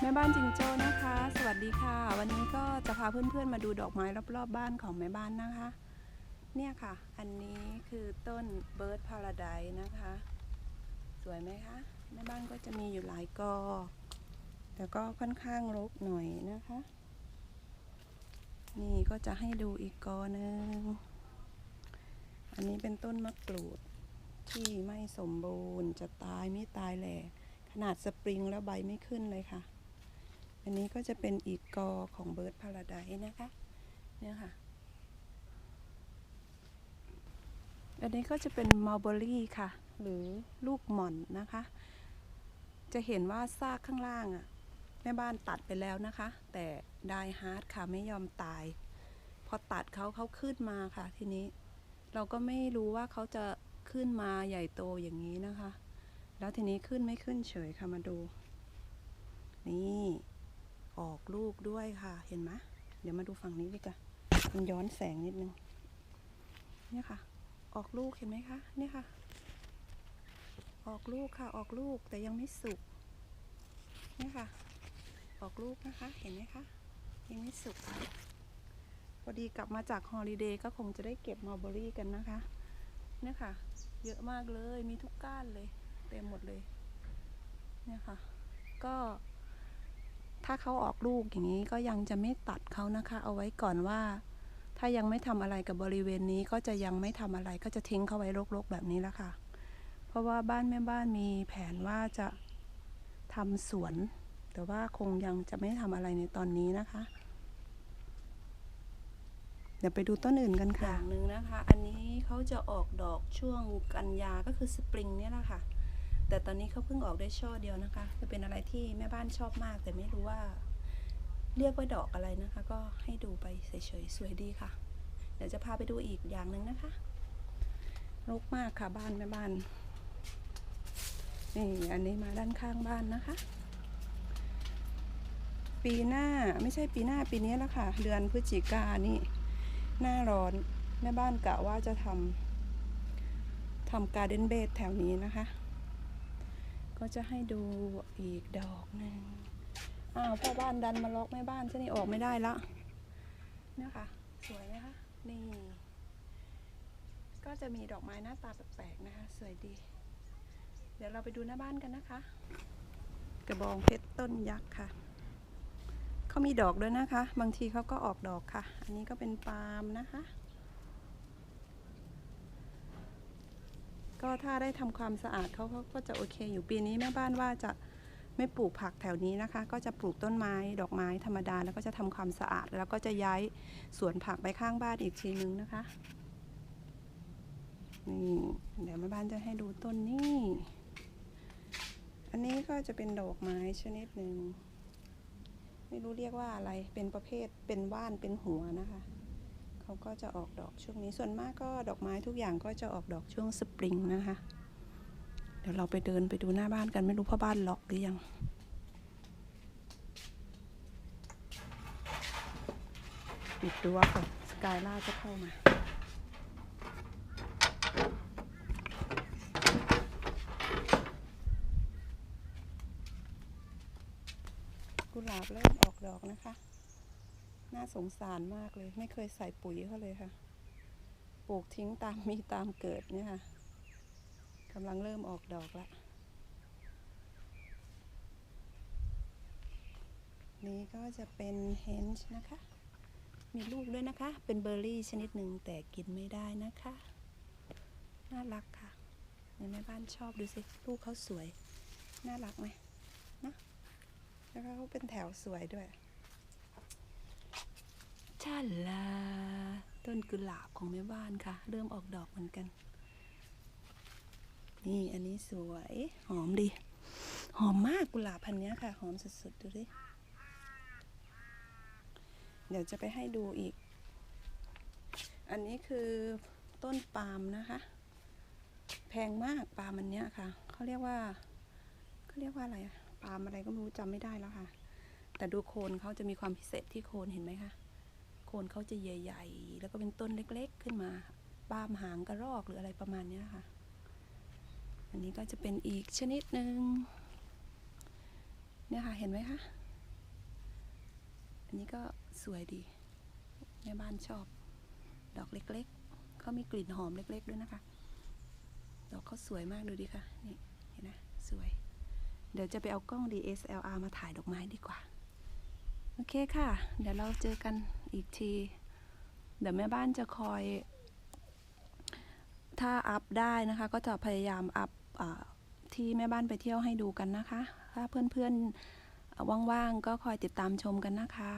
แม่บ้านจิงโจ้นะคะ สวัสดีค่ะ วันนี้ก็จะพาเพื่อนๆมาดูดอกไม้รอบๆบ้านของแม่บ้านนะคะ เนี่ยค่ะ อันนี้คือต้นเบิร์ดพาราไดนะคะ สวยไหมคะ แม่บ้านก็จะมีอยู่หลายกอ แต่ก็ค่อนข้างรกหน่อยนะคะ นี่ก็จะให้ดูอีกกอหนึ่งอันนี้เป็นต้นมะกรูดที่ไม่สมบูรณ์จะตายไม่ตายแหล่ขนาดสปริงแล้วใบไม่ขึ้นเลยค่ะ อันนี้ก็จะเป็นอีกกอของเบิร์ดพาราไดนะคะ เนี่ยค่ะ อันนี้ก็จะเป็นมัลเบอรี่ค่ะ หรือลูกหม่อนนะคะ จะเห็นว่าซากข้างล่างอะ่ะแม่บ้านตัดไปแล้วนะคะ แต่ไดฮาร์ดค่ะไม่ยอมตาย พอตัดเขาเขาขึ้นมาค่ะทีนี้ เราก็ไม่รู้ว่าเขาจะขึ้นมาใหญ่โตอย่างนี้นะคะ แล้วทีนี้ขึ้นไม่ขึ้นเฉยค่ะมาดู นี่ ออกลูกด้วยค่ะ เห็นไหมเดี๋ยวมาดูฝั่งนี้ดีกว่ามันย้อนแสงนิดนึง เนี่ยค่ะ ออกลูกเห็นไหมคะ เนี่ยค่ะ ออกลูกค่ะ ออกลูกแต่ยังไม่สุก เนี่ยค่ะ ออกลูกนะคะ เห็นไหมคะ ยังไม่สุก พอดีกลับมาจากฮอลิเดย์ก็คงจะได้เก็บมัลเบอรี่กันนะคะ เนี่ยค่ะ เยอะมากเลย มีทุกก้านเลย เต็มหมดเลย เนี่ยค่ะ ก็ ถ้าเขาออกลูกอย่างนี้ก็ยังจะไม่ตัดเขานะคะ เอาไว้ก่อนว่า ถ้ายังไม่ทำอะไรกับบริเวณนี้ก็จะยังไม่ทำอะไรก็จะทิ้งเขาไว้รกๆแบบนี้แล้วค่ะ เพราะว่าบ้านแม่บ้านมีแผนว่าจะทำสวน แต่ว่าคงยังจะไม่ทำอะไรในตอนนี้นะคะ เดี๋ยวไปดูต้นอื่นกันค่ะอย่างหนึ่งนะคะ อันนี้เขาจะออกดอกช่วงกันยาก็คือสปริงเนี่ยแหละค่ะ แต่ตอนนี้เขาเพิ่งออกได้ช่อเดียวนะคะ จะเป็นอะไรที่แม่บ้านชอบมาก แต่ไม่รู้ว่า เรียกว่าดอกอะไรนะคะ ก็ให้ดูไปเฉยๆสวยดีค่ะ เดี๋ยวจะพาไปดูอีกอย่างหนึ่งนะคะรกมากค่ะบ้านแม่บ้านนี่อันนี้มาด้านข้างบ้านนะคะ ปีหน้าไม่ใช่ปีหน้าปีนี้แล้วค่ะ เดือนพฤศจิกานี่หน้าร้อนแม่บ้านกะว่าจะทำทำการ์เด้นเบดแถวนี้นะคะ ก็จะให้ดูอีกดอกหนึ่งอ้าวพ่อบ้านดันมาล็อกแม่บ้านซะนี่ออกไม่ได้ละเนี่ยค่ะ สวยไหมคะ นี่ ก็จะมีดอกไม้หน้าตาแปลกๆนะคะ สวยดี เดี๋ยวเราไปดูหน้าบ้านกันนะคะ กระบองเพชรต้นยักษ์ค่ะเขามีดอกด้วยนะคะ บางทีเขาก็ออกดอกค่ะ อันนี้ก็เป็นปาล์มนะคะ ก็ถ้าได้ทำความสะอาดเขาเขาก็จะโอเค อยู่ปีนี้แม่บ้านว่าจะไม่ปลูกผักแถวนี้นะคะ ก็จะปลูกต้นไม้ดอกไม้ธรรมดา แล้วก็จะทำความสะอาด แล้วก็จะย้ายสวนผักไปข้างบ้านอีกทีนึงนะคะนี่เดี๋ยวแม่บ้านจะให้ดูต้นนี้ อันนี้ก็จะเป็นดอกไม้ชนิดหนึ่งไม่รู้เรียกว่าอะไรเป็นประเภทเป็นว่านเป็นหัวนะคะ เขาก็จะออกดอกช่วงนี้ส่วนมากก็ดอกไม้ทุกอย่างก็จะออกดอกช่วงสปริงนะคะ เดี๋ยวเราไปเดินไปดูหน้าบ้านกันไม่รู้พ่อบ้านล็อกหรือยังปิดรั้วก่อนสกายล่าจะเข้ามากุหลาบเริ่มออกดอกนะคะ น่าสงสารมากเลย ไม่เคยใส่ปุ๋ยเขาเลยค่ะ ปลูกทิ้งตามมีตามเกิดเนี่ยค่ะกำลังเริ่มออกดอกละนี่ก็จะเป็นเฮนช์นะคะ มีลูกด้วยนะคะ เป็นเบอร์รี่ชนิดหนึ่งแต่กินไม่ได้นะคะ น่ารักค่ะในแม่บ้านชอบดูสิ ลูกเขาสวย น่ารักไหมนะ แล้วก็เขาเป็นแถวสวยด้วย ชาลา ต้นกุหลาบของแม่บ้านค่ะ เริ่มออกดอกเหมือนกัน นี่อันนี้สวย หอมดี หอมมากกุหลาบพันนี้ค่ะ หอมสุดๆ ดูดิ เดี๋ยวจะไปให้ดูอีก อันนี้คือต้นปาล์มนะคะ แพงมากปาล์มอันเนี้ยค่ะ เขาเรียกว่าเขาเรียกว่าอะไรปาล์มอะไรก็ไม่รู้จำไม่ได้แล้วค่ะ แต่ดูโคนเขาจะมีความพิเศษที่โคนเห็นไหมคะ คนเขาจะใหญ่ ๆ แล้วก็เป็นต้นเล็กๆ ขึ้นมาปามหางกระรอกหรืออะไรประมาณนี้ค่ะ อันนี้ก็จะเป็นอีกชนิดหนึ่งเนี่ยค่ะเห็นไหมคะ อันนี้ก็สวยดีแม่บ้านชอบ ดอกเล็กๆเขามีกลิ่นหอมเล็ก ๆ ด้วยนะคะ ดอกเขาสวยมากดูดิค่ะ นี่เห็นนะสวย เดี๋ยวจะไปเอากล้อง DSLR มาถ่ายดอกไม้ดีกว่า โอเคค่ะ เดี๋ยวเราเจอกันอีกที เดี๋ยวแม่บ้านจะคอย ถ้าอัพได้นะคะ ก็จะพยายามอัพอที่แม่บ้านไปเที่ยวให้ดูกันนะคะ ถ้าเพื่อนๆอ่าว่างๆก็คอยติดตามชมกันนะคะ